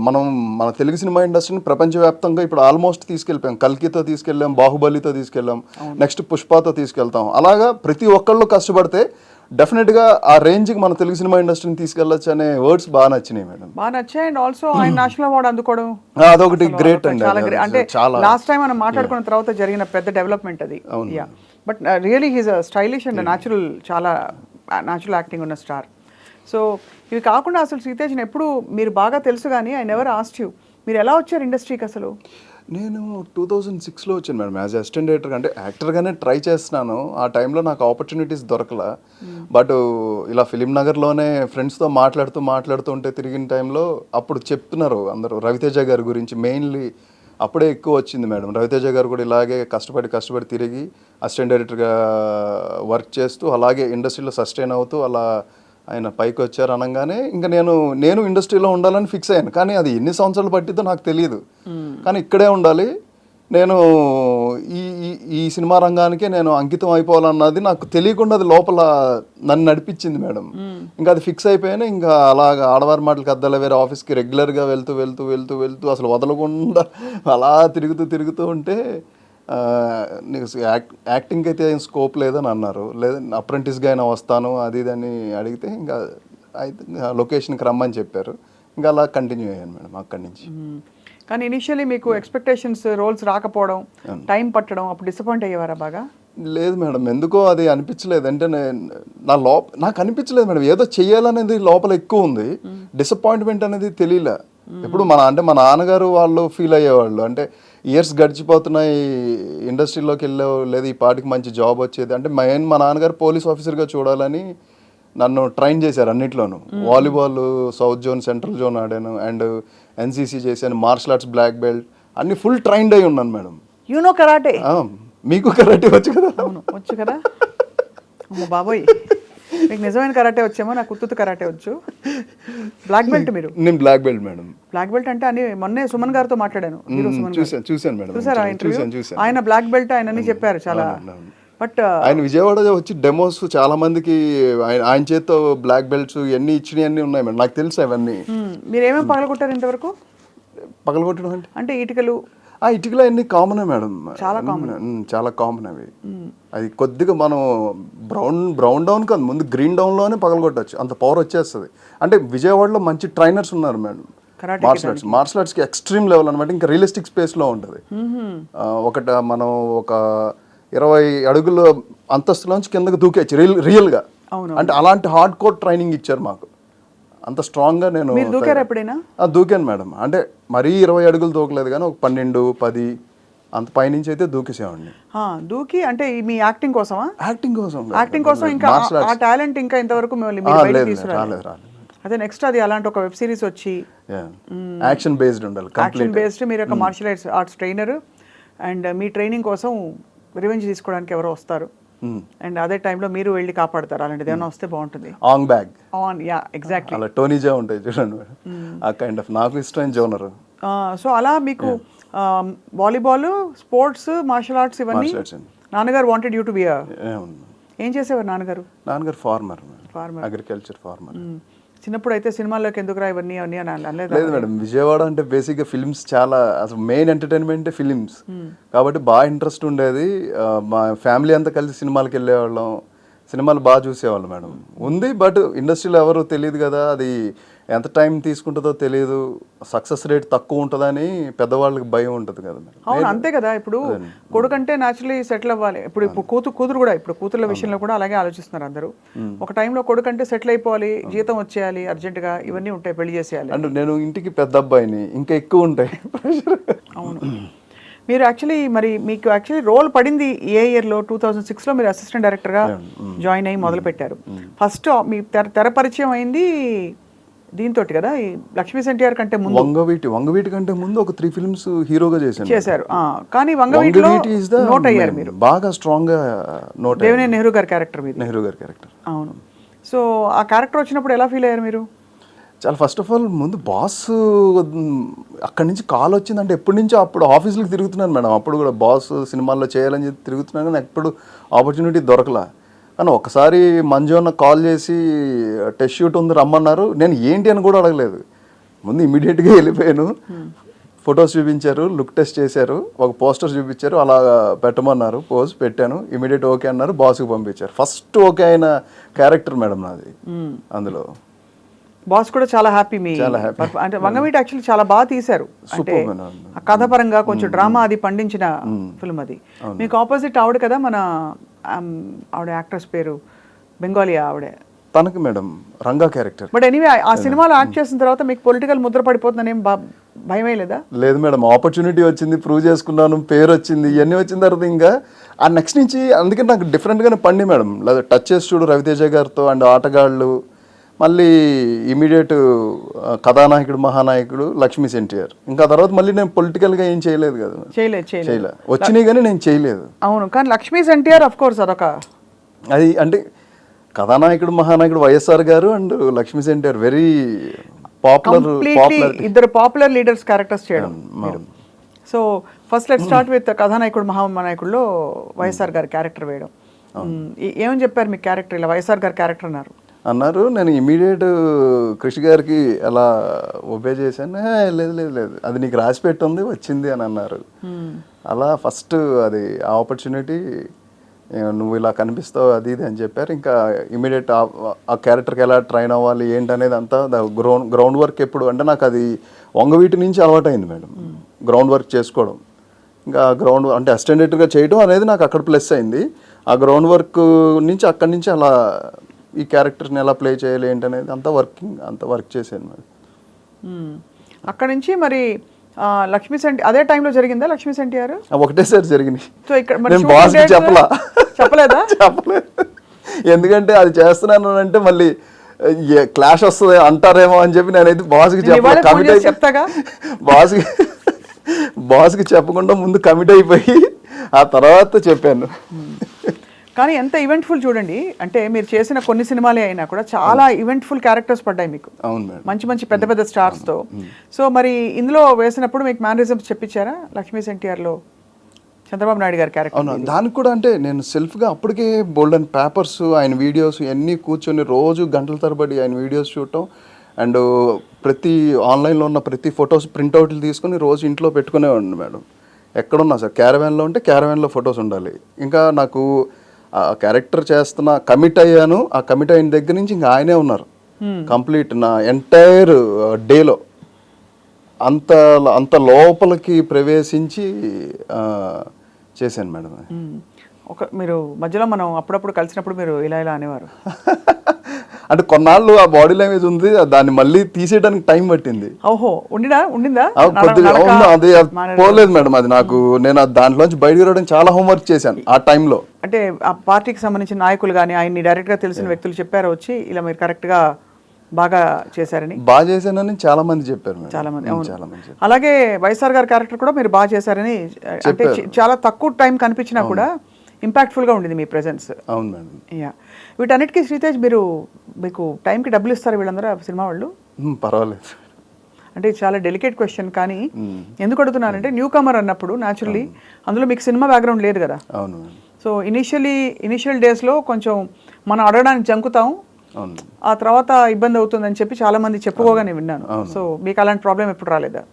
మనం మన తెలుగు సినిమా ఇండస్ట్రీని ప్రపంచవ్యాప్తంగా ఇప్పుడు ఆల్మోస్ట్ తీసుకెళ్ళిపోయాం. కల్కితో తీసుకెళ్ళాం బాహుబలితో తీసుకెళ్ళాం నెక్స్ట్ పుష్పతో తీసుకెళ్తాం. అలాగా ప్రతి ఒక్కళ్ళు కష్టపడితే డెఫినెట్గా ఆ రేంజ్కి మన తెలుగు సినిమా ఇండస్ట్రీని తీసుకెళ్ళొచ్చు అనే వర్డ్స్ బాగా నచ్చినాయి మేడం. బాగా నచ్చాయి. అండ్ ఆల్సో ఆయన నేషనల్ అవార్డు అందుకోవడం. అదొకటి గ్రేట్ అండి అంటే చాలా లాస్ట్ టైం మనం మాట్లాడుకున్న తర్వాత జరిగిన పెద్ద డెవలప్మెంట్ అది. Yeah but really he's stylish and natural చాలా న్యాచురల్ యాక్టింగ్ ఉన్న స్టార్ సో ఇవి కాకుండా అసలు శ్రీతేజ్ని ఎప్పుడు మీరు బాగా తెలుసు కానీ ఆయన ఎవరు ఆస్ట్ యూ మీరు ఎలా వచ్చారు ఇండస్ట్రీకి అసలు? నేను టూ థౌజండ్ సిక్స్లో వచ్చాను మేడం యాజ్ అసిస్టెంట్ డైరెక్టర్ అంటే యాక్టర్గానే ట్రై చేస్తున్నాను. ఆ టైంలో నాకు ఆపర్చునిటీస్ దొరకలా. బట్ ఇలా ఫిలిం నగర్లోనే ఫ్రెండ్స్తో మాట్లాడుతూ మాట్లాడుతూ ఉంటే తిరిగిన టైంలో అప్పుడు చెప్తున్నారు అందరూ. రవితేజ గారి గురించి మెయిన్లీ అప్పుడే ఎక్కువ వచ్చింది మేడం. రవితేజ గారు కూడా ఇలాగే కష్టపడి కష్టపడి తిరిగి అసిస్టెంట్ డైరెక్టర్గా వర్క్ చేస్తూ అలాగే ఇండస్ట్రీలో సస్టైన్ అవుతూ అలా ఆయన పైకి వచ్చారు అనగానే ఇంకా నేను నేను ఇండస్ట్రీలో ఉండాలని ఫిక్స్ అయ్యాను. కానీ అది ఎన్ని సంవత్సరాలు పట్టిద్దో నాకు తెలియదు కానీ ఇక్కడే ఉండాలి. నేను ఈ ఈ- ఈ సినిమా రంగానికే నేను అంకితం అయిపోవాలన్నది నాకు తెలియకుండా అది లోపల నన్ను నడిపించింది మేడం. ఇంకా అది ఫిక్స్ అయిపోయాను ఇంకా అలాగ ఆడవారి మాటలకు అద్దాల వేరే ఆఫీస్కి రెగ్యులర్గా వెళ్తూ వెళ్తూ వెళ్తూ వెళ్తూ అసలు వదలకుండా అలా తిరుగుతూ తిరుగుతూ ఉంటే నీకు యాక్ట్ యాక్టింగ్కి అయితే ఏం స్కోప్ లేదని అన్నారు. లేదా అప్రెంటిస్గా అయినా వస్తాను అది ఇది అని అడిగితే ఇంకా అయితే లొకేషన్కి రమ్మని చెప్పారు. ఇంకా అలా కంటిన్యూ అయ్యాను మేడం అక్కడి నుంచి. కానీ ఇనిషియలీ మీకు ఎక్స్పెక్టేషన్స్ రోల్స్ రాకపోవడం టైం పట్టడం అప్పుడు డిసప్పాయింట్ అయ్యేవారా బాగా? లేదు మేడం ఎందుకో అది అనిపించలేదు. అంటే నేను నా లోప నాకు అనిపించలేదు మేడం. ఏదో చెయ్యాలనేది లోపల ఎక్కువ ఉంది. డిసప్పాయింట్మెంట్ అనేది తెలియలే. ఇప్పుడు మన అంటే మా నాన్నగారు వాళ్ళు ఫీల్ అయ్యేవాళ్ళు. అంటే ఇయర్స్ గడిచిపోతున్నాయి ఇండస్ట్రీలోకి వెళ్ళావు లేదా ఈ పాటికి మంచి జాబ్ వచ్చేది. అంటే మెయిన్ మా నాన్నగారు పోలీస్ ఆఫీసర్గా చూడాలని నన్ను ట్రైన్ చేశారు అన్నిట్లోనూ. Volleyball south zone central zone ఆడాను. అండ్ ఎన్సీసీ చేశాను మార్షల్ ఆర్ట్స్ బ్లాక్ బెల్ట్. అన్ని ఫుల్ ట్రైన్డ్ అయి ఉన్నాను మేడం. యూనో కరాటే మీకు కరెక్ట్ వచ్చు కదా? వచ్చు కదా? బాబోయ్. మీకు నిజమైన కరాటే వచ్చేమో నాకు ఉత్తుతు కరాటే వచ్చు. బ్లాక్ బెల్ట్ మీరు? నేను black belt madam. Black belt అంటే అని మొన్నే సుమన్ గారితో మాట్లాడాను. చూసాను చూసాను మేడం. చూసారా ఆయన బ్లాక్ బెల్ట్ ఆయన అని చెప్పారు చాలా. బట్ ఆయన విజయవాడ వచ్చి డెమోస్ చాలా మందికి ఆయన ఆయన చేత్తో బ్లాక్ బెల్ట్స్ ఇవన్నీ ఇచ్చినవి అన్నీ ఉన్నాయి మేడం. నాకు తెలుసు అవన్నీ. మీరు ఏమేమి పగలగొట్టారు ఇంతవరకు? పగలగొట్టడం అంటే? అంటే ఇటుకలు ఆ ఇటుకలు అన్ని కామనే మేడం. చాలా ఉమ్, చాలా కామన్ అవి. అది కొద్దిగా మనం బ్రౌన్ బ్రౌన్ డౌన్ కాదు ముందు గ్రీన్ డౌన్లోనే పగలగొట్టచ్చు. అంత పవర్ వచ్చేస్తుంది. అంటే విజయవాడలో మంచి ట్రైనర్స్ ఉన్నారు మేడం. మార్షల్ ఆర్ట్స్ మార్షల్ ఆర్ట్స్కి ఎక్స్ట్రీమ్ లెవెల్ అనమాట ఇంకా రియలిస్టిక్ స్పేస్లో ఉంటుంది. ఒకట మనం ఒక ఇరవై అడుగుల అంతస్తులోంచి కిందకి దూకేయచ్చు. రియల్ రియల్గా. అంటే అలాంటి హార్డ్ కోర్ ట్రైనింగ్ ఇచ్చారు మాకు. అంత స్ట్రాంగ్గా నేను దూకారా ఎప్పుడైనా? దూకాను మేడం. అంటే మరీ ఇరవై అడుగులు దూకలేదు కానీ ఒక పన్నెండు పది అంత పైనుంచి అయితే దూకేసేవాడిని. దూకి అంటే మీ యాక్టింగ్ కోసమా? యాక్టింగ్ కోసం యాక్టింగ్ కోసం ఇంకా ఆ- టాలెంట్ ఇంకా ఇంతవరకు రాలేదు రాలేదు అదే నెక్స్ట్ అది అలాంటి ఒక వెబ్ సిరీస్ వచ్చి యాక్షన్ బేస్డ్ ఉండాలి యాక్షన్ బేస్డ్ మీరు ఒక martial arts arts trainer and me training కోసం రివెంజ్ తీసుకోవడానికి ఎవరో వస్తారు. అండ్ అదే టైంలో మీరు వెళ్ళి కాపాడతారు. అలాంటిది ఏమైనా వస్తే బాగుంటుంది. ఆంగ్ బ్యాగ్. On yeah exactly. అలా టోనీజా ఉంటాయి చూడండి మేడం. ఆ కైండ్ ఆఫ్ నాకు ఇష్టమైన జోనర్ సో అలా మీకు వాలీబాల్ స్పోర్ట్స్ మార్షల్ ఆర్ట్స్ ఇవన్నీ నాన్నగారు వాంటెడ్ యూ టు బి ఏం చేసేవారు నాన్నగారు? నాన్నగారు ఫార్మర్ Farmer. Agriculture farmer. చిన్నప్పుడు అయితే సినిమాల్లోకి ఎందుకురా ఇవన్నీ అవన్నీ అని అనలేదు లేదు మేడం విజయవాడ అంటే బేసిక్గా ఫిల్మ్స్ చాలా అసలు మెయిన్ ఎంటర్టైన్మెంట్ ఫిలిమ్స్ కాబట్టి బాగా ఇంట్రెస్ట్ ఉండేది. మా ఫ్యామిలీ అంతా కలిసి సినిమాలకు వెళ్ళేవాళ్ళం. సినిమాలు బాగా చూసేవాళ్ళం మేడం. ఉంది బట్ ఇండస్ట్రీలో ఎవరు తెలియదు కదా అది ఎంత టైం తీసుకుంటుందో తెలియదు. సక్సెస్ రేట్ తక్కువ ఉంటుందని పెద్దవాళ్ళకి భయం ఉంటుంది కదా అవును అంతే కదా. ఇప్పుడు కొడుకంటే న్యాచురలీ సెటిల్ అవ్వాలి. ఇప్పుడు ఇప్పుడు కూతురు కూతురు కూడా ఇప్పుడు కూతుర్ల విషయంలో కూడా అలాగే ఆలోచిస్తున్నారు అందరూ. ఒక టైంలో కొడుకంటే సెటిల్ అయిపోవాలి జీతం వచ్చేయాలి అర్జెంటుగా ఇవన్నీ ఉంటాయి పెళ్ళి చేసేయాలి. అండ్ నేను ఇంటికి పెద్ద అబ్బాయిని ఇంకా ఎక్కువ ఉంటాయి. అవును. మీరు యాక్చువల్లీ మరి మీకు యాక్చువల్లీ రోల్ పడింది ఏ ఇయర్లో టూ థౌజండ్ సిక్స్లో మీరు అసిస్టెంట్ డైరెక్టర్గా జాయిన్ అయ్యి మొదలు పెట్టారు. ఫస్ట్ మీ తెర తెర పరిచయం అయింది దీంతో కదా? ఈ లక్ష్మీ ఎన్టీఆర్ కంటే ముందు. వంగవీటి వంగవీటి కంటే ముందు ఒక త్రీ ఫిల్మ్స్ హీరోగా చేశారు. ఆ, కానీ వంగవీటిలో నోట్ అయ్యారు. మీరు. బాగా స్ట్రాంగ్గా నోట్ దేవినే నెహ్రూ గారి క్యారెక్టర్ మీది. నెహ్రూ గారి క్యారెక్టర్ అవును. సో ఆ క్యారెక్టర్ వచ్చినప్పుడు ఎలా ఫీల్ అయ్యారు మీరు? చాలా ఫస్ట్ ఆఫ్ ఆల్ ముందు బాస్ అక్కడి నుంచి కాల్ వచ్చిందంటే ఎప్పటి నుంచో అప్పుడు ఆఫీసులకు తిరుగుతున్నాను మేడం. అప్పుడు కూడా బాస్ సినిమాల్లో చేయాలని చెప్పి తిరుగుతున్నాను కానీ ఎప్పుడు ఆపర్చునిటీ దొరకలా. కానీ ఒకసారి మంజు అన్న కాల్ చేసి టెస్ట్ షూట్ ఉంది రమ్మన్నారు. నేను ఏంటి అని కూడా అడగలేదు. ముందు ఇమీడియట్గా వెళ్ళిపోయాను. ఫొటోస్ చూపించారు లుక్ టెస్ట్ చేశారు ఒక పోస్టర్ చూపించారు అలా పెట్టమన్నారు పోజ్ పెట్టాను. ఇమీడియట్ ఓకే అన్నారు బాస్కి పంపించారు. ఫస్ట్ ఓకే అయిన క్యారెక్టర్ మేడం నాది అందులో. బాస్ కూడా చాలా హ్యాపీ మీ అంటే వంగవీటి యాక్చువల్లీ చాలా బాగా తీశారు. అంటే కథపరంగా కొంచెం డ్రామా అది పండించిన ఫిల్మ్ అది. మీకు ఆపోజిట్ ఆవిడ కదా మన ఆవిడ యాక్ట్రెస్ పేరు బెంగాలీ ఆవిడే. తనకి madam Ranga character but anyway ఆ సినిమాలో యాక్ట్ చేసిన తర్వాత మీకు పొలిటికల్ ముద్ర పడిపోతుందని ఏం భయమే లేదా? లేదు మేడం ఆపర్చునిటీ వచ్చింది ప్రూవ్ చేసుకున్నాను పేరు వచ్చింది ఇవన్నీ వచ్చిన తర్వాత ఇంకా ఆ నెక్స్ట్ నుంచి అందుకే నాకు డిఫరెంట్గానే పండి మేడం. లేదా టచ్ చేసి చూడు రవితేజ గారితో అండ్ ఆటగాళ్ళు మళ్ళీ ఇమీడియట్ కథానాయకుడు మహానాయకుడు లక్ష్మీ ఎన్టీఆర్ ఇంకా తర్వాత మళ్ళీ నేను పొలిటికల్గా ఏం చేయలేదు కదా. చేయలేదు చేయలేదు. చేయలే. వచ్చినాయి కానీ నేను చేయలేదు. అవును కానీ లక్ష్మీస్ ఎన్టీఆర్ అఫ్ కోర్స్ అదొక అది అంటే కథానాయకుడు మహానాయకుడు వైఎస్ఆర్ గారు and Lakshmi NTR very popular popular ఇద్దరు పాపులర్ లీడర్స్ క్యారెక్టర్స్ చేయడం so first let start with Kathanayakudu మహానాయకుడులో YSR గారి క్యారెక్టర్ వేయడం. ఏమని చెప్పారు మీ క్యారెక్టర్ ఇలా? వైఎస్ఆర్ గారి క్యారెక్టర్ అన్నారు. అన్నారు. నేను ఇమీడియట్ కృషి గారికి అలా ఒబే చేశాను. "ఏ, లేదు లేదు లేదు. అది నీకు రాసి పెట్టుంది వచ్చింది అని అన్నారు. అలా ఫస్ట్ అది ఆ ఆపర్చునిటీ నువ్వు ఇలా కనిపిస్తావు అది ఇది అని చెప్పారు. ఇంకా ఇమీడియట్ ఆ క్యారెక్టర్కి ఎలా ట్రైన్ అవ్వాలి ఏంటనేది అంతా గ్రౌండ్ గ్రౌండ్ వర్క్ ఎప్పుడు అంటే నాకు అది వంగవీటి నుంచి అలవాటైంది మేడం. గ్రౌండ్ వర్క్ చేసుకోవడం. ఇంకా గ్రౌండ్ అంటే అసిస్టెంట్గా చేయడం అనేది నాకు అక్కడ ప్లస్ అయింది. ఆ గ్రౌండ్ వర్క్ నుంచి అక్కడి నుంచి అలా ఈ క్యారెక్టర్ని ఎలా ప్లే చేయాలి ఏంటనేది అంతా వర్కింగ్ అంత వర్క్ చేశాను మరి. అక్కడ నుంచి మరి లక్ష్మీ సెంటి అదే టైంలో జరిగిందా లక్ష్మీ సెంటియార్? ఆ ఒకటేసారి జరిగినాయి. సో ఇక్కడ మరి నేను dates- చెప్పలా. చెప్పలేదా? చెప్పలేదు. ఎందుకంటే అది చేస్తున్నాను అంటే మళ్ళీ క్లాష్ వస్తుంది అంటారేమో అని చెప్పి నేనైతే బాస్కి చెప్పలా. కమిట్ చెప్తాగా. బాస్కి బాస్కి చెప్పకుండా ముందు కమిట్ అయిపోయి ఆ తర్వాత చెప్పాను. కానీ ఎంత ఈవెంట్ఫుల్ చూడండి అంటే మీరు చేసిన కొన్ని సినిమాలే అయినా కూడా చాలా ఈవెంట్ఫుల్ క్యారెక్టర్స్ పడ్డాయి మీకు. అవును మేడం. మంచి మంచి పెద్ద పెద్ద స్టార్స్తో. సో మరి ఇందులో వేసినప్పుడు మీకు మేనరిజమ్స్ చెప్పించారా లక్ష్మీ ఎన్టీఆర్లో చంద్రబాబు నాయుడు గారి క్యారెక్టర్ అవును దానికి కూడా అంటే నేను సెల్ఫ్గా అప్పటికే బోల్డ్ అండ్ పేపర్స్ ఆయన వీడియోస్ ఇవన్నీ కూర్చొని రోజు గంటల తరబడి ఆయన వీడియోస్ చూడటం అండ్ ప్రతి ఆన్లైన్లో ఉన్న ప్రతి ఫొటోస్ ప్రింట్అవుట్లు తీసుకొని రోజు ఇంట్లో పెట్టుకునేవాడిని మేడం. ఎక్కడున్నా సార్ క్యారవాన్లో ఉంటే క్యారవాన్లో ఫొటోస్ ఉండాలి. ఇంకా నాకు ఆ క్యారెక్టర్ చేస్తున్న కమిట్ అయ్యాను. ఆ కమిట్ అయిన దగ్గర నుంచి ఇంకా ఆయనే ఉన్నారు. కంప్లీట్ నా ఎంటైర్ డేలో. అంత అంత లోపలికి ప్రవేశించి చేశాను మేడం. ఒక మీరు మధ్యలో మనం అప్పుడప్పుడు కలిసినప్పుడు మీరు ఇలా ఇలా అనేవారు. అంటే కొన్నాళ్ళు ఆ బాడీ లాంగ్వేజ్ ఉంది దాన్ని మళ్ళీ తీసేయడానికి టైం పట్టింది. ఓహో ఉండినా ఉండిందా? కొద్దిగా అవును, అది పోలేదు మేడం అది నాకు నేను దాంట్లోంచి బయటకు రావడానికి చాలా హోంవర్క్ చేశాను ఆ టైంలో అంటే ఆ పార్టీకి సంబంధించిన నాయకులు కానీ ఆయన్ని డైరెక్ట్గా తెలిసిన వ్యక్తులు చెప్పారు వచ్చి ఇలా మీరు కరెక్ట్గా బాగా చేశారని? బాగా చేశానని చాలా మంది చెప్పారు చాలా మంది చాలా మంది అలాగే వైఎస్ఆర్ గారి క్యారెక్టర్ కూడా మీరు బాగా చేశారని అంటే చాలా తక్కువ టైం కనిపించినా కూడా ఇంపాక్ట్ఫుల్గా ఉండింది మీ ప్రెజెన్స్ అవును మేడం యా వీటన్నిటికీ శ్రీతేజ్ మీరు మీకు టైంకి డబ్బులు ఇస్తారు వీళ్ళందరూ ఆ సినిమా వాళ్ళు? పర్వాలేదు. అంటే చాలా డెలికేట్ క్వశ్చన్ కానీ ఎందుకు అడుగుతున్నానంటే న్యూ కమర్ అన్నప్పుడు న్యాచురల్లీ అందులో మీకు సినిమా బ్యాక్గ్రౌండ్ లేదు కదా. అవును. సో ఇనిషియలీ ఇనిషియల్ డేస్లో కొంచెం మనం అడగడానికి జంకుతాం. అవును. ఆ తర్వాత ఇబ్బంది అవుతుందని చెప్పి చాలా మంది చెప్పుకోగానే విన్నాను. సో మీకు అలాంటి ప్రాబ్లం ఎప్పుడు రాలేదా?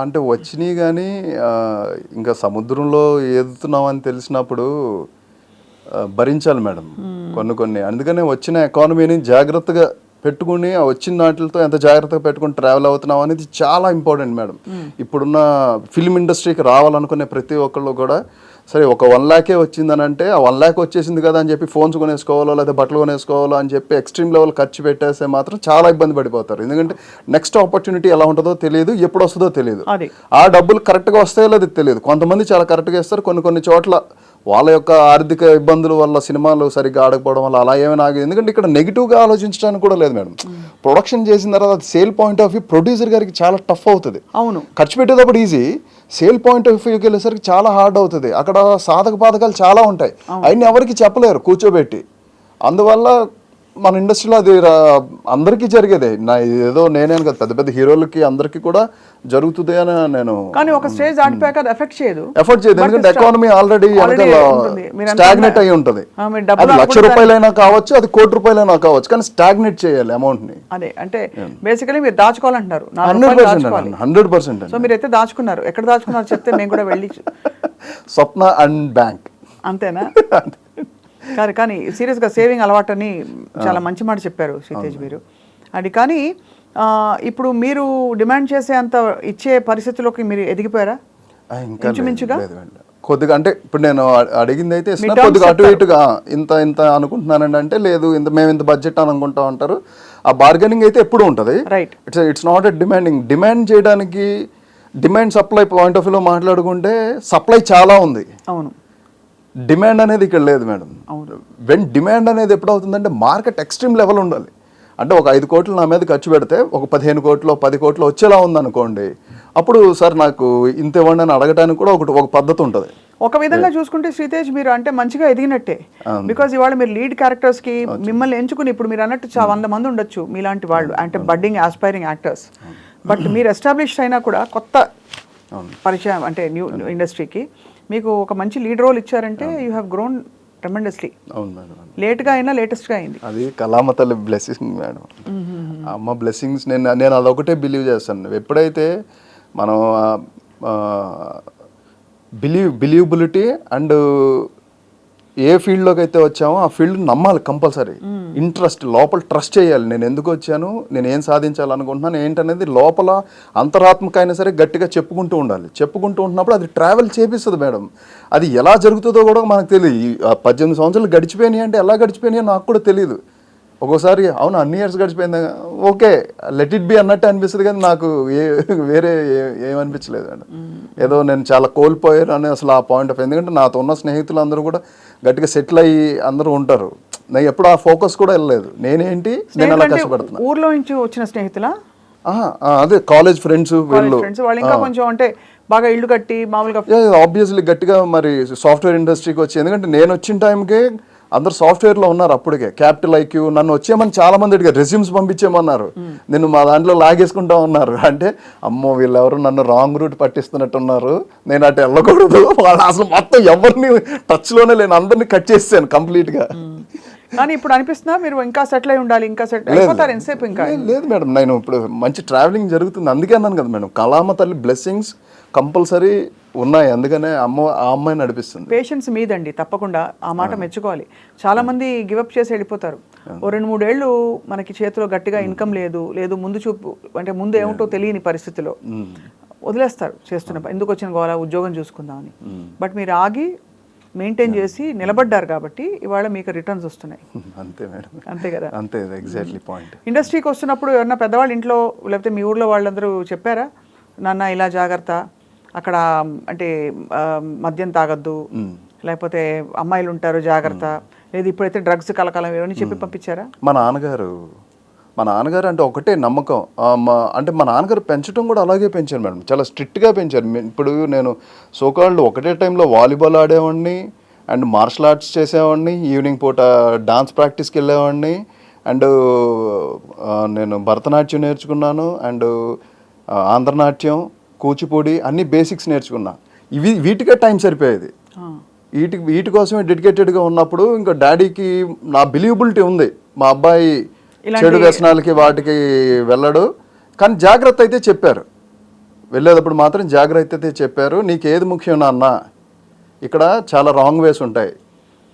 అంటే వచ్చినాయి కానీ ఇంకా సముద్రంలో ఈదుతున్నామని తెలిసినప్పుడు భరించాలి మేడం. కొన్ని కొన్ని. అందుకనే వచ్చిన ఎకానమీని జాగ్రత్తగా పెట్టుకుని వచ్చిన వాటితో ఎంత జాగ్రత్తగా పెట్టుకుని ట్రావెల్ అవుతున్నాం అనేది చాలా ఇంపార్టెంట్ మేడం ఇప్పుడున్న ఫిల్మ్ ఇండస్ట్రీకి రావాలనుకునే ప్రతి ఒక్కళ్ళు కూడా సరే ఒక వన్ ల్యాకే వచ్చిందని అంటే ఆ వన్ ల్యాక్ వచ్చేసింది కదా అని చెప్పి ఫోన్స్ కొనేసుకోవాలో లేదా బట్టలు కొనేసుకోవాలో అని చెప్పి ఎక్స్ట్రీమ్ లెవెల్ ఖర్చు పెట్టేస్తే మాత్రం చాలా ఇబ్బంది పడిపోతారు. ఎందుకంటే నెక్స్ట్ ఆపర్చునిటీ ఎలా ఉంటుందో తెలియదు ఎప్పుడు వస్తుందో తెలియదు. అది. ఆ డబ్బులు కరెక్ట్గా వస్తాయో లేదో తెలియదు. కొంతమంది చాలా కరెక్ట్గా ఇస్తారు కొన్ని కొన్ని చోట్ల వాళ్ళ యొక్క ఆర్థిక ఇబ్బందుల వల్ల సినిమాలు సరిగ్గా ఆడకపోవడం వల్ల అలా ఏమైనా ఆగదు. ఎందుకంటే ఇక్కడ నెగిటివ్గా ఆలోచించడానికి కూడా లేదు మేడం. ప్రొడక్షన్ చేసిన తర్వాత sale point of view producer గారికి చాలా టఫ్ అవుతుంది. అవును. ఖర్చు పెట్టేటప్పుడు ఈజీ సేల్ పాయింట్ ఆఫ్ వ్యూకి వెళ్ళేసరికి చాలా హార్డ్ అవుతుంది. అక్కడ సాధక బాధకాలు చాలా ఉంటాయి. అవన్నీ ఎవరికి చెప్పలేరు కూర్చోబెట్టి. అందువల్ల మన ఇండస్ట్రీలో అది అందరికీ జరిగేదే. నా ఏదో నేనే కాదు పెద్ద పెద్ద హీరోలకి అందరికీ కూడా జరుగుతుంది అని నేను కానీ ఒక స్టేజ్ దాటిపోయాక అది ఎఫెక్ట్ చేయదు. ఎఫర్ట్ చేయదు. ఎందుకంటే ఎకానమీ ఆల్రెడీ స్టాగ్నెట్ అయి ఉంటుంది. అది లక్ష రూపాయలైనా కావచ్చు అది కోటి రూపాయలైనా కావచ్చు కానీ స్టాగ్నెట్ చేయాలి అమౌంట్ని. అదే అంటే బేసికలీ మీరు దాచుకోవాలంటున్నారు. Hundred percent hundred percent so మీరు అయితే దాచుకున్నారు. ఎక్కడ దాచుకున్నారు చెప్తే మేము కూడా వెళ్ళి స్వప్న అండ్ బ్యాంక్. అంతేనా? కానీ కానీ సీరియస్గా సేవింగ్ అలవాటని చాలా మంచి మాట చెప్పారు శ్రీతేజ్ మీరు. అది కానీ ఇప్పుడు మీరు డిమాండ్ చేసే అంత ఇచ్చే పరిస్థితిలోకి మీరు ఎదిగిపోయారా? ఇంచుమించుగా? కొద్దిగా అంటే ఇప్పుడు నేను అడిగింది అయితే కొద్దిగా అటు ఇటుగా ఇంత ఇంత అనుకుంటున్నానండి అంటే లేదు ఇంత మేము ఇంత బడ్జెట్ అని అనుకుంటా ఉంటారు. ఆ బార్గెనింగ్ అయితే ఎప్పుడు ఉంటుంది. It's it's not a demanding demand చేయడానికి డిమాండ్ సప్లై పాయింట్ ఆఫ్ వ్యూలో మాట్లాడుకుంటే సప్లై చాలా ఉంది. అవును. డిమాండ్ అనేది ఇక్కడ లేదు మేడం. వెన్ డిమాండ్ అనేది ఎప్పుడు అవుతుందంటే మార్కెట్ ఎక్స్ట్రీమ్ లెవెల్ ఉండాలి. అంటే ఒక ఐదు కోట్లు నా మీద ఖర్చు పెడితే ఒక పదిహేను కోట్లు పది కోట్లు వచ్చేలా ఉందనుకోండి అప్పుడు సార్ నాకు ఇంత ఇవ్వండి అని అడగటానికి కూడా ఒకటి ఒక పద్ధతి ఉంటుంది. ఒక విధంగా చూసుకుంటే శ్రీతేజ్ మీరు అంటే మంచిగా ఎదిగినట్టే. బికాజ్ ఇవాళ మీరు లీడ్ క్యారెక్టర్స్కి మిమ్మల్ని ఎంచుకుని ఇప్పుడు మీరు అన్నట్టు చా వంద మంది ఉండొచ్చు మీలాంటి వాళ్ళు. అంటే బడ్డింగ్ ఆస్పైరింగ్ యాక్టర్స్ బట్ మీరు ఎస్టాబ్లిష్ అయినా కూడా కొత్త పరిచయం అంటే న్యూ ఇండస్ట్రీకి మీకు ఒక మంచి లీడ్ రోల్ ఇచ్చారంటే యూ హ్యావ్ గ్రోన్ ట్రెమెండస్లీ అవును మేడం లేట్గా అయినా లేటెస్ట్గా అయింది. అది తల్లి బ్లెస్సింగ్ మేడం. అమ్మ బ్లెస్సింగ్స్ నేను నేను అదొకటే బిలీవ్ చేస్తాను. ఎప్పుడైతే మనం బిలీవ్ బిలీవబిలిటీ అండ్ ఏ ఫీల్డ్లోకి అయితే వచ్చామో ఆ ఫీల్డ్ నమ్మాలి కంపల్సరీ. ఇంట్రెస్ట్ లోపల ట్రస్ట్ చేయాలి. నేను ఎందుకు వచ్చాను? నేను ఏం సాధించాలనుకుంటున్నాను? ఏంటనేది లోపల అంతరాత్మక అయినా సరే గట్టిగా చెప్పుకుంటూ ఉండాలి. చెప్పుకుంటూ ఉంటున్నప్పుడు అది ట్రావెల్ చేపిస్తుంది మేడం. అది ఎలా జరుగుతుందో కూడా మనకు తెలియదు. పద్దెనిమిది సంవత్సరాలు గడిచిపోయినాయి అంటే ఎలా గడిచిపోయినాయో నాకు కూడా తెలియదు. ఒక్కోసారి అవును అన్ని ఇయర్స్ గడిచిపోయింది. ఓకే లెట్ ఇట్ బి అన్నట్టు అనిపిస్తుంది కానీ నాకు ఏ వేరే ఏమనిపించలేదు మేడం. ఏదో నేను చాలా కోల్పోయాను అని అసలు ఆ పాయింట్ ఆఫ్ ఎందుకంటే నాతో ఉన్న స్నేహితులు అందరూ కూడా గట్టిగా సెటిల్ అయ్యి అందరూ ఉంటారు. నేను ఎప్పుడు ఆ ఫోకస్ కూడా వెళ్ళలేదు. నేనేంటి? నేను అలా కష్టపడుతున్నా. ఊర్లో నుంచి వచ్చిన స్నేహితులా? అదే కాలేజ్ ఫ్రెండ్స్ వీళ్ళు. ఫ్రెండ్స్ వాళ్ళు ఇంకా కొంచెం అంటే బాగా ఇల్లు కట్టి మామూలుగా ఆబ్వియస్లీ గట్టిగా మరి సాఫ్ట్వేర్ ఇండస్ట్రీకి వచ్చి ఎందుకంటే నేను వచ్చిన టైంకే అందరు సాఫ్ట్వేర్లో ఉన్నారు అప్పటికే. క్యాపిటల్ ఐక్యూ నన్ను వచ్చేయమని చాలా మంది అడిగారు రెజ్యూమ్స్ పంపించేమన్నారు నేను మా దాంట్లో లాగేసుకుంటా ఉన్నారు. అంటే అమ్మో వీళ్ళెవరు నన్ను రాంగ్ రూట్ పట్టిస్తున్నట్టున్నారు. నేను అటు వెళ్ళకూడదు. వాళ్ళు అసలు మొత్తం ఎవరిని టచ్లోనే లేను అందరినీ కట్ చేసాను కంప్లీట్గా. కానీ ఇప్పుడు అనిపిస్తుందా? మీరు ఇంకా సెటిల్ అయి ఉండాలి ఇంకా సెటిల్ అయిపోతారు ఎంతసేపు ఇంకా. లేదు, లేదు మేడం. నేను ఇప్పుడు మంచి ట్రావెలింగ్ జరుగుతుంది. అందుకే అన్నాను కదా మేడం. కళామ తల్లి బ్లెస్సింగ్స్ కంపల్సరీ ఉన్నాయి. అందుకనే అమ్మ ఆ అమ్మాయి నడిపిస్తుంది. పేషెన్స్ మీదండి. తప్పకుండా ఆ మాట మెచ్చుకోవాలి. చాలా మంది గివప్ చేసి వెళ్ళిపోతారు. ఓ రెండు మూడేళ్ళు మనకి చేతిలో గట్టిగా ఇన్కమ్ లేదు. లేదు ముందు చూపు అంటే ముందు ఏమిటో తెలియని పరిస్థితిలో వదిలేస్తారు చేస్తున్న. ఎందుకు వచ్చిన గోళ ఉద్యోగం చూసుకుందామని. బట్ మీరు ఆగి మెయింటైన్ చేసి నిలబడ్డారు కాబట్టి ఇవాళ మీకు రిటర్న్స్ వస్తున్నాయి. అంతే మేడం. అంతే కదా? అంతే ఎగ్జాక్ట్లీ పాయింట్ ఇండస్ట్రీకి వస్తున్నప్పుడు ఎవరన్నా పెద్దవాళ్ళ ఇంట్లో లేకపోతే మీ ఊర్లో వాళ్ళందరూ చెప్పారా? నాన్న ఇలా జాగ్రత్త అక్కడ అంటే మద్యం తాగొద్దు. లేకపోతే అమ్మాయిలు ఉంటారు జాగ్రత్త లేదు ఇప్పుడైతే డ్రగ్స్ కలకాలం ఇవన్నీ చెప్పి పంపించారా? మా నాన్నగారు మా నాన్నగారు అంటే ఒకటే నమ్మకం. మా అంటే మా నాన్నగారు పెంచడం కూడా అలాగే పెంచారు మేడం. చాలా స్ట్రిక్ట్గా పెంచారు. ఇప్పుడు నేను సోకాళ్ళు ఒకటే టైంలో వాలీబాల్ ఆడేవాడిని అండ్ మార్షల్ ఆర్ట్స్ చేసేవాడిని ఈవినింగ్ పూట డాన్స్ ప్రాక్టీస్కి వెళ్ళేవాడిని అండ్ నేను భరతనాట్యం నేర్చుకున్నాను అండ్ ఆంధ్రనాట్యం కూచిపూడి అన్ని బేసిక్స్ నేర్చుకున్నా. ఇవి వీటికే టైం సరిపోయేది. వీటి వీటి కోసమే డెడికేటెడ్గా ఉన్నప్పుడు ఇంకా డాడీకి నా బిలీవబిలిటీ ఉంది. మా అబ్బాయి చెడు వ్యసనాలకి వాటికి వెళ్ళడు. కానీ జాగ్రత్త అయితే చెప్పారు. వెళ్ళేటప్పుడు మాత్రం జాగ్రత్త అయితే చెప్పారు. నీకు ఏది ముఖ్యం నాన్న? ఇక్కడ చాలా రాంగ్ వేస్ ఉంటాయి.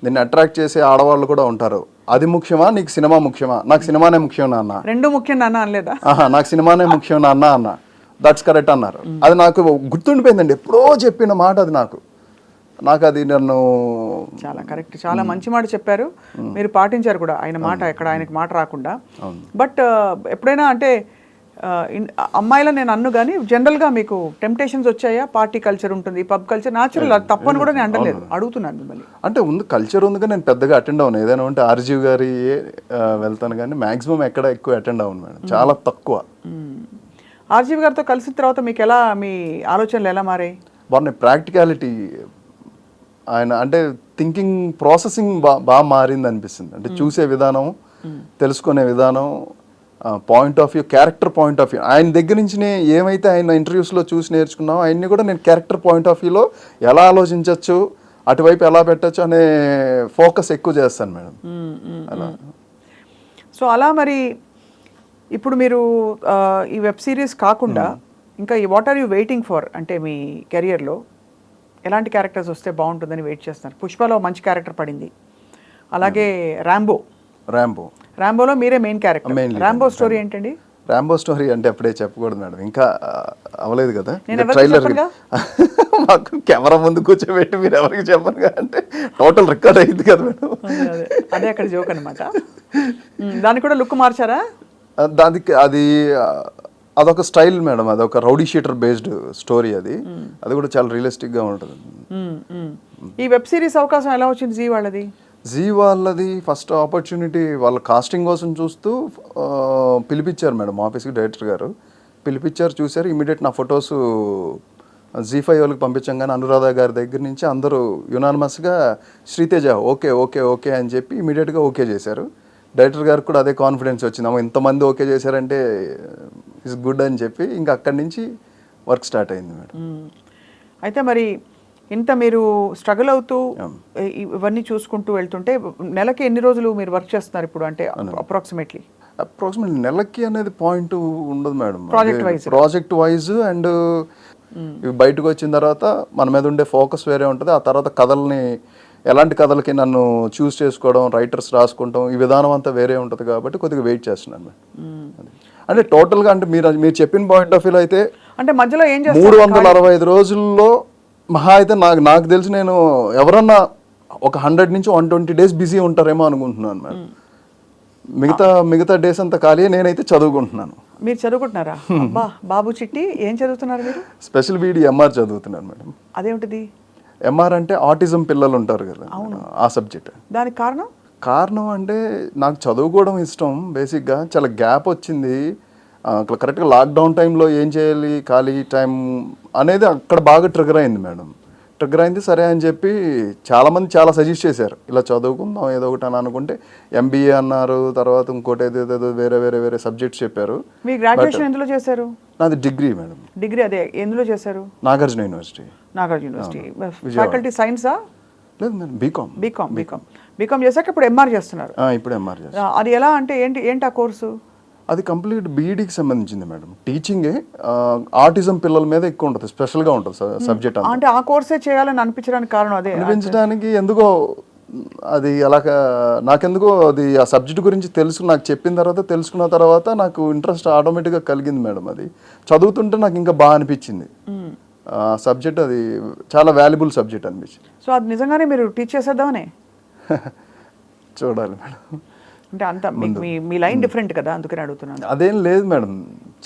నిన్ను అట్రాక్ట్ చేసే ఆడవాళ్ళు కూడా ఉంటారు. అది ముఖ్యమా? నీకు సినిమా ముఖ్యమా? నాకు సినిమానే ముఖ్యం నాన్న. రెండు ముఖ్యం నాన్న అనలేదా? నాకు సినిమానే ముఖ్యం నాన్న అన్న. దట్స్ కరెక్ట్ అన్నారు. అది నాకు గుర్తుండిపోయిందండి. ఎప్పుడో చెప్పిన మాట అది నాకు. నాకు అది నన్ను చాలా కరెక్ట్ చాలా మంచి మాట చెప్పారు. మీరు పాటించారు కూడా ఆయన మాట ఎక్కడ ఆయనకి మాట రాకుండా. బట్ ఎప్పుడైనా అంటే అమ్మాయిల నేను అన్ను కానీ జనరల్గా మీకు టెంప్టేషన్స్ వచ్చాయా? పార్టీ కల్చర్ ఉంటుంది పబ్ కల్చర్ న్యాచురల్ తప్పని కూడా నేను అంటలేదు అడుగుతున్నాను మిమ్మల్ని. అంటే ఉంది కల్చర్ ఉంది కానీ నేను పెద్దగా అటెండ్ అవ్వను. ఏదైనా ఉంటే ఆర్జీవ్ గారి వెళ్తాను కానీ మాక్సిమం ఎక్కడ ఎక్కువ అటెండ్ అవ్వను మేడం. చాలా తక్కువ. ఆర్జీవి గారితో కలిసిన తర్వాత మీకు ఎలా మీ ఆలోచనలు ఎలా మారాయి? వారిని ప్రాక్టికాలిటీ ఆయన అంటే థింకింగ్ ప్రాసెసింగ్ బా బాగా మారింది అనిపిస్తుంది. అంటే చూసే విధానం తెలుసుకునే విధానం point of view character point of view ఆయన దగ్గర నుంచి ఏమైతే ఆయన ఇంటర్వ్యూస్లో చూసి నేర్చుకున్నామో ఆయన్ని కూడా నేను క్యారెక్టర్ పాయింట్ ఆఫ్ వ్యూలో ఎలా ఆలోచించవచ్చు అటువైపు ఎలా పెట్టచ్చు అనే ఫోకస్ ఎక్కువ చేస్తాను మేడం. అలా. సో అలా మరి ఇప్పుడు మీరు ఈ వెబ్ సిరీస్ కాకుండా ఇంకా ఈ what are you waiting for అంటే మీ కెరియర్లో ఎలాంటి క్యారెక్టర్స్ వస్తే బాగుంటుందని వెయిట్ చేస్తున్నారు? పుష్పలో మంచి క్యారెక్టర్ పడింది. అలాగే ర్యాంబో ర్యాంబో ర్యాంబోలో మీరే మెయిన్ క్యారెక్టర్. ర్యాంబో స్టోరీ ఏంటండి? ర్యాంబో స్టోరీ అంటే అప్పుడే చెప్పకూడదు మేడం. ఇంకా ఆ, అవ్వలేదు కదా. చెప్పనుగా? మాకు కెమెరా ముందు కూర్చోబెట్టి మీరు ఎవరికి చెప్పను అంటే టోటల్ రికార్డ్ అయింది కదా మేడం. అదే, అక్కడ జోక్ అనమాట దానికి కూడా లుక్ మార్చారా? దానికి అది అదొక స్టైల్ మేడం అదొక రౌడీ షీటర్ బేస్డ్ స్టోరీ అది. అది కూడా చాలా రియలిస్టిక్గా ఉంటుంది. ఈ వెబ్ సిరీస్ అవకాశం ఎలా వచ్చింది జీ వాళ్ళది? జీ వాళ్ళది ఫస్ట్ ఆపర్చునిటీ వాళ్ళ కాస్టింగ్ కోసం చూస్తూ పిలిపించారు మేడం ఆఫీస్కి డైరెక్టర్ గారు. పిలిపించారు చూశారు. ఇమీడియట్ నా ఫొటోస్ జీ ఫైవ్ వాళ్ళకి పంపించంగానే అనురాధ గారి దగ్గర నుంచి అందరూ యునానిమస్గా శ్రీతేజ ఓకే ఓకే ఓకే అని చెప్పి ఇమీడియట్గా ఓకే చేశారు. డైరెక్టర్ గారికి కూడా అదే కాన్ఫిడెన్స్ వచ్చింది. అమ్మ ఇంతమంది ఓకే చేశారంటే ఇస్ గుడ్ అని చెప్పి ఇంకా అక్కడి నుంచి వర్క్ స్టార్ట్ అయింది మేడం. అయితే మరి ఇంత మీరు స్ట్రగుల్ అవుతూ ఇవన్నీ చూసుకుంటూ వెళ్తుంటే నెలకి ఎన్ని రోజులు మీరు వర్క్ చేస్తున్నారు ఇప్పుడు? అంటే అప్రాక్సిమేట్లీ అప్రాక్సిమేట్ నెలకి అనేది పాయింట్ ఉండదు madam. Project wise. Project wise and ఇవి బయటకు వచ్చిన తర్వాత మన మీద ఉండే ఫోకస్ వేరే ఉంటుంది. ఆ తర్వాత కథల్ని ఎలాంటి కథలకి నన్ను చూస్ చేసుకోవడం రైటర్స్ రాసుకుంటాం ఈ విధానం అంతా వేరే ఉంటుంది కాబట్టి కొద్దిగా వెయిట్ చేస్తున్నాను మేడం. అంటే టోటల్గా అంటే మీరు మీరు చెప్పిన పాయింట్ ఆఫ్ వ్యూ అయితే అంటే మధ్యలో ఏం మూడు వందల అరవై ఐదు రోజుల్లో మహా అయితే నాకు నాకు తెలిసి నేను ఎవరన్నా ఒక హండ్రెడ్ నుంచి వన్ ట్వంటీ డేస్ బిజీ ఉంటారేమో అనుకుంటున్నాను మేడం. మిగతా మిగతా డేస్ అంతా ఖాళీ నేనైతే చదువుకుంటున్నాను. మీరు చదువుకుంటున్నారా? బాబు చిట్టి ఏం చదువుతున్నారు మీరు? స్పెషల్ బీడీ ఎంఆర్ చదువుతున్నాను మేడం. అదేమిటిది ఎంఆర్ అంటే ఆటిజం పిల్లలు ఉంటారు కదా ఆ సబ్జెక్ట్. దానికి కారణం? కారణం అంటే నాకు చదువుకోవడం ఇష్టం బేసిక్గా చాలా గ్యాప్ వచ్చింది. కరెక్ట్గా లాక్డౌన్ టైంలో ఏం చేయాలి ఖాళీ టైం అనేది అక్కడ బాగా ట్రిగర్ అయింది మేడం. ట్రిగర్ అయింది సరే అని చెప్పి చాలామంది చాలా సజెస్ట్ చేశారు. ఇలా చదువుకుందాం ఏదో ఒకటి అని అనుకుంటే ఎంబీఏ అన్నారు తర్వాత ఇంకోటి ఏదో వేరే వేరే వేరే సబ్జెక్ట్స్ చెప్పారు. మీ గ్రాడ్యుయేషన్ ఎందులో చేశారు? నాది డిగ్రీ మేడం. డిగ్రీ అదే ఎందులో చేశారు? Nagarjuna university. Nagarjuna university. Faculty సైన్సా లేదు madam BCom BCom BCom BCom చేశాక ఇప్పుడు ఎంఆర్ చేస్తున్నారు. ఇప్పుడు ఎంఆర్ చేస్తాను ఆ, అది ఎలా అంటే ఏంటి ఏంటి ఆ కోర్సు? అది కంప్లీట్ బీఈడికి సంబంధించింది మేడం. టీచింగే ఆటిజం పిల్లల మీద ఎక్కువ ఉంటుంది స్పెషల్గా ఉంటుంది సబ్జెక్ట్ అంటే ఆ కోర్సే చేయాలని అనిపించడానికి కారణం అదే అనిపించడానికి ఎందుకో అది అలాగా నాకెందుకో అది ఆ సబ్జెక్ట్ గురించి తెలుసు నాకు చెప్పిన తర్వాత తెలుసుకున్న తర్వాత నాకు ఇంట్రెస్ట్ ఆటోమేటిక్గా కలిగింది మేడం అది. చదువుతుంటే నాకు ఇంకా బాగా అనిపించింది. ఆ సబ్జెక్ట్ అది చాలా వాల్యుబుల్ సబ్జెక్ట్ అనిపించింది. సో అది నిజంగానే మీరు టీచ్ చేసేద్దామనే? చూడాలి మేడం. అంటే అంత మీ మీ లైన్ డిఫరెంట్ కదా అందుకని అడుగుతున్నాను. అదేం లేదు మేడం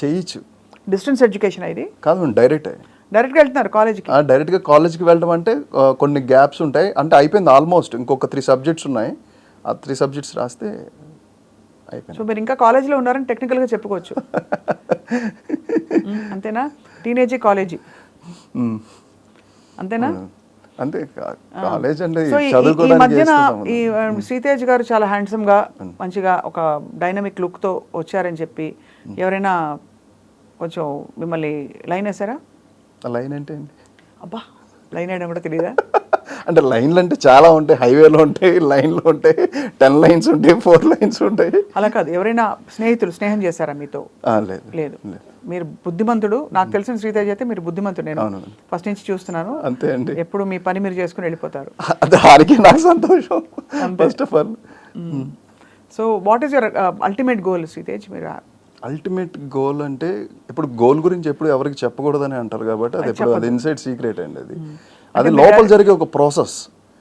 చేయొచ్చు. డిస్టెన్స్ ఎడ్యుకేషన్ ఇది? కాదు డైరెక్ట్ డైరెక్ట్గా వెళ్తున్నారు కాలేజ్కి డైరెక్ట్గా కాలేజ్కి వెళ్ళడం అంటే కొన్ని గ్యాప్స్ ఉంటాయి. అంటే అయిపోయింది ఆల్మోస్ట్ ఇంకొక త్రీ సబ్జెక్ట్స్ ఉన్నాయి. ఆ త్రీ సబ్జెక్ట్స్ రాస్తే అయిపోయింది. సో మీరు ఇంకా కాలేజీలో ఉన్నారని టెక్నికల్గా చెప్పుకోవచ్చు. అంతేనా? Teenage college. అంతేనా? అంతే కాలేజ్ అంటే ఈ- మధ్యన. ఈ శ్రీతేజ్ గారు చాలా హ్యాండ్సమ్గా మంచిగా ఒక డైనమిక్ లుక్తో వచ్చారని చెప్పి ఎవరైనా కొంచెం మిమ్మల్ని లైన్ వేసారా లైన్ అంటే ఏంటి? అబ్బా లైన్ వేయడం కూడా తెలియదా అంటే లైన్లు అంటే చాలా ఉంటాయి హైవేలో ఉంటాయి లైన్లు ఉంటాయి టెన్ లైన్స్ ఉంటాయి ఫోర్ లైన్స్ ఉంటాయి. అలా కాదు ఎవరైనా స్నేహితులు స్నేహం చేశారా మీతో? లేదు. లేదు. మీరు బుద్ధిమంతుడు నాకు తెలిసిన శ్రీతేజ్ అయితే మీరు బుద్ధిమంతుడు నేను. ఫస్ట్ నుంచి చూస్తున్నాను. అంతే అండి. ఎప్పుడు మీ పని మీరు చేసుకుని వెళ్ళిపోతారు. అది ఆడికి నాకు సంతోషం first of all so what is your ultimate goal Sritej? మీరు అల్టిమేట్ గోల్ అంటే ఇప్పుడు గోల్ గురించి ఎప్పుడు ఎవరికి చెప్పకూడదని అంటారు కాబట్టి అది ఎప్పుడు అది ఇన్సైడ్ సీక్రెట్ అండి అది. అది లోపల జరిగే ఒక ప్రాసెస్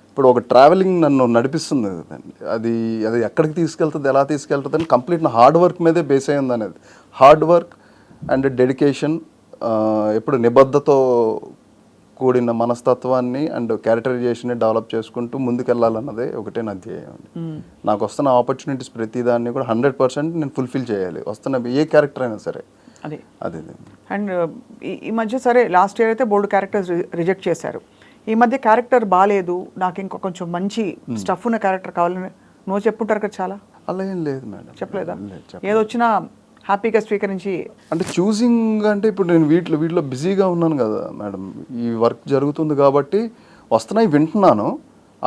ఇప్పుడు ఒక ట్రావెలింగ్ నన్ను నడిపిస్తుంది కదండి. అది అది ఎక్కడికి తీసుకెళ్తుంది ఎలా తీసుకెళ్తుంది అని కంప్లీట్ నా హార్డ్ వర్క్ మీదే బేస్ అయింది అనేది హార్డ్ వర్క్ అండ్ డెడికేషన్ ఎప్పుడు నిబద్ధతో కూడిన మనస్తత్వాన్ని అండ్ క్యారెక్టరైజేషన్ని డెవలప్ చేసుకుంటూ ముందుకెళ్ళాలన్నదే ఒకటే నా ధ్యేయం అండి. నాకు వస్తున్న ఆపర్చునిటీస్ ప్రతిదాన్ని కూడా హండ్రెడ్ పర్సెంట్ నేను ఫుల్ఫిల్ చేయాలి. వస్తున్న ఏ క్యారెక్టర్ అయినా సరే. అది. అదే అండ్ ఈ- మధ్య సరే లాస్ట్ ఇయర్ అయితే బోల్డ్ క్యారెక్టర్స్ రిజెక్ట్ చేశారు. ఈ మధ్య క్యారెక్టర్ బాగాలేదు నాకు ఇంకా కొంచెం మంచి స్టఫ్ ఉన్న క్యారెక్టర్ కావాలని నువ్వు చెప్పుంటారు కదా చాలా? అలా ఏం లేదు మేడం. చెప్పలేదా? లేదు, చెప్ప- ఏది వచ్చినా హ్యాపీగా స్వీకరించి అంటే చూసింగ్ అంటే ఇప్పుడు నేను వీటిలో వీటిలో బిజీగా ఉన్నాను కదా మేడం. ఈ వర్క్ జరుగుతుంది కాబట్టి వస్తున్నాయి వింటున్నాను.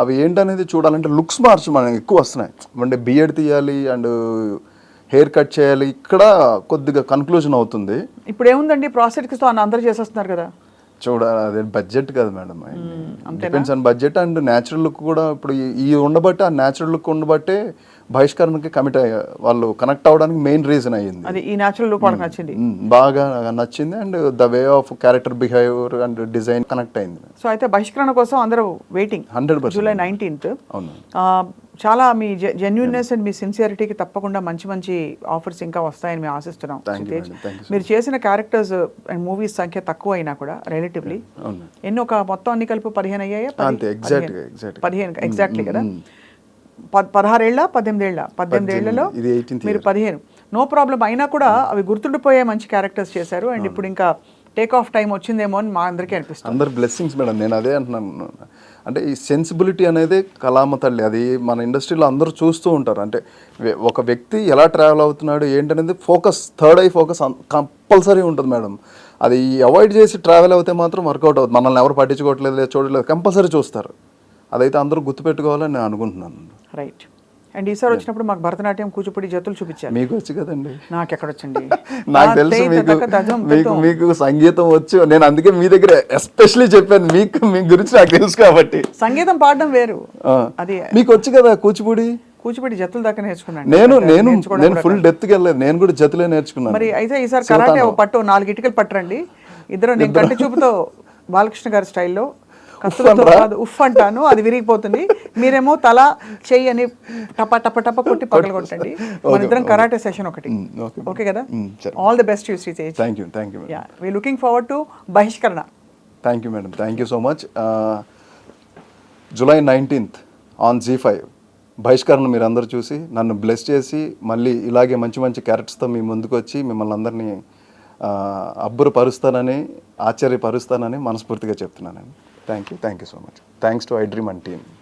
అవి ఏంటనేది చూడాలంటే లుక్స్ మార్చ్ మనకి ఎక్కువ వస్తున్నాయి. అంటే బిఎడ్ తీయాలి అండ్ హెయిర్ కట్ చేయాలి. ఇక్కడ కొద్దిగా కన్క్లూజన్ అవుతుంది. ఇప్పుడు ఏముందండి? ప్రాసెస్కి తో అందరూ చేసేస్తున్నారు కదా. చూడ అదే బడ్జెట్ కదా madam. Depends on budget and natural look కూడా ఇప్పుడు ఈ ఉండబట్టే ఆ న్యాచురల్ లుక్ ఉండబట్టే బహిష్కరణకి కమిట్ అయ్యా వాళ్ళు కనెక్ట్ అవ్వడానికి మెయిన్ రీజన్ అయ్యింది. అది ఈ న్యాచురల్ లుక్ వాళ్ళకి నచ్చింది. మ్మ్. బాగా నచ్చింది and the way of character behaviour and design connect అయింది. సో అయితే బహిష్కరణ కోసం అందరూ వెయిటింగ్ హండ్రెడ్ జూలై నైన్టీన్త్ అవును. చాలా మీ జెన్యున్నెస్ అండ్ మీ సిన్సియారిటీకి తప్పకుండా మంచి మంచి ఆఫర్స్ ఇంకా వస్తాయని మేము ఆశిస్తున్నాం. మీరు చేసిన క్యారెక్టర్స్ అండ్ మూవీస్ సంఖ్య తక్కువ అయినా కూడా రిలేటివ్లీ ఎన్ని ఒక మొత్తం అన్ని కలిపి పదిహేను అయ్యాయా? పదిహేను. ఎగ్జాక్ట్లీ కదా? మ్మ్. ప- పదహారేళ్ళ పద్దెనిమిదేళ్ళ? పద్దెనిమిదేళ్ళలో ఇది 18th మీరు పదిహేను. నో ప్రాబ్లం అయినా కూడా అవి గుర్తుండిపోయే మంచి క్యారెక్టర్స్ చేశారు. అండ్ ఇప్పుడు ఇంకా టేక్ ఆఫ్ టైం వచ్చిందేమో అని మా అందరికీ అనిపిస్తుంది. అందరు బ్లెస్సింగ్స్ మేడం నేను అదే అంటున్నాను. అంటే ఈ సెన్సిబిలిటీ అనేది కలామ తల్లి. అది మన ఇండస్ట్రీలో అందరూ చూస్తూ ఉంటారు. అంటే ఒక వ్యక్తి ఎలా ట్రావెల్ అవుతున్నాడు ఏంటనేది focus third eye focus compulsory ఉంటుంది మేడం అది అవాయిడ్ చేసి ట్రావెల్ అవుతే మాత్రం వర్కౌట్ అవుతుంది. మనల్ని ఎవరు పట్టించుకోవట్లేదు లేదు చూడలేదు కంపల్సరీ చూస్తారు. అదైతే అందరూ గుర్తుపెట్టుకోవాలని నేను అనుకుంటున్నాను. రైట్ అండ్ ఈసారి వచ్చినప్పుడు మాకు భరతనాట్యం కూచిపూడి జతులు చూపించారు మీకు వచ్చి కదండి. నాకు ఎక్కడొచ్చండి నాకు నా తెలుసు మీకు. మీకు. మీకు సంగీతం వచ్చు. నేను అందుకే మీ దగ్గర ఎస్పెషలీ చెప్పాను. మీకు మీ గురించి నాకు తెలుసు కాబట్టి. సంగీతం పాడడం వేరు. అది మీకు వచ్చు కదా కూచిపూడి? కూచిపూడి జతులు దాకా నేర్చుకున్నాను. నేను నేను నేను ఫుల్ డెప్త్కి వెళ్ళలేదు. నేను కూడా జతులే నేర్చుకున్నాను. మరి అయితే ఈసారి కరాటే పట్టు నాలుగు ఇటుకలు పట్టరండి. ఇద్దరు నేను కంటి చూపుతో బాలకృష్ణ గారి స్టైల్లో కత్తులతో కాదు ఉఫ్ అంటాను అది విరిగిపోతుంది. మీరేమో తల చెయ్యి అని టప టప టప కొట్టి పగలు కొట్టండి. మన ఇద్దరం కరాటే సెషన్ ఒకటి. ఓకే. కదా. All the best you Sri Tej thank you thank you we looking forward to Bahishkarana thank you madam thank you so much July nineteenth on Zee five Bahishkarana మీరు అందరూ చూసి నన్ను bless చేసి మళ్ళీ ఇలాగే మంచి మంచి క్యారెక్టర్స్తో మీ ముందుకు వచ్చి మిమ్మల్ని అందరినీ అబ్బురపరుస్తానని ఆశ్చర్యపరుస్తానని మనస్ఫూర్తిగా చెప్తున్నానండి. Thank you. Thank you so much. Thanks to iDream and team.